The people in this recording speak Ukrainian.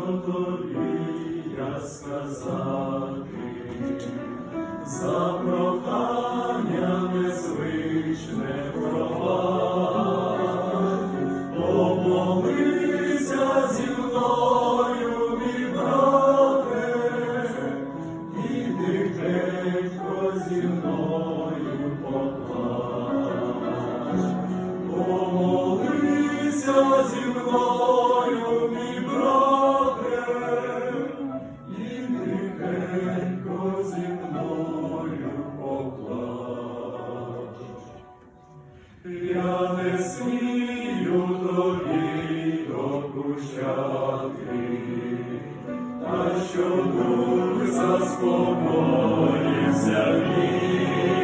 тобі я сказати, за проханнями звичне пробач, помолися зі мною, мій брате, і тихенько зі мною поплач. Помолися зі мною, Я не смію тобі докучати, та що дух заспокоївся мій,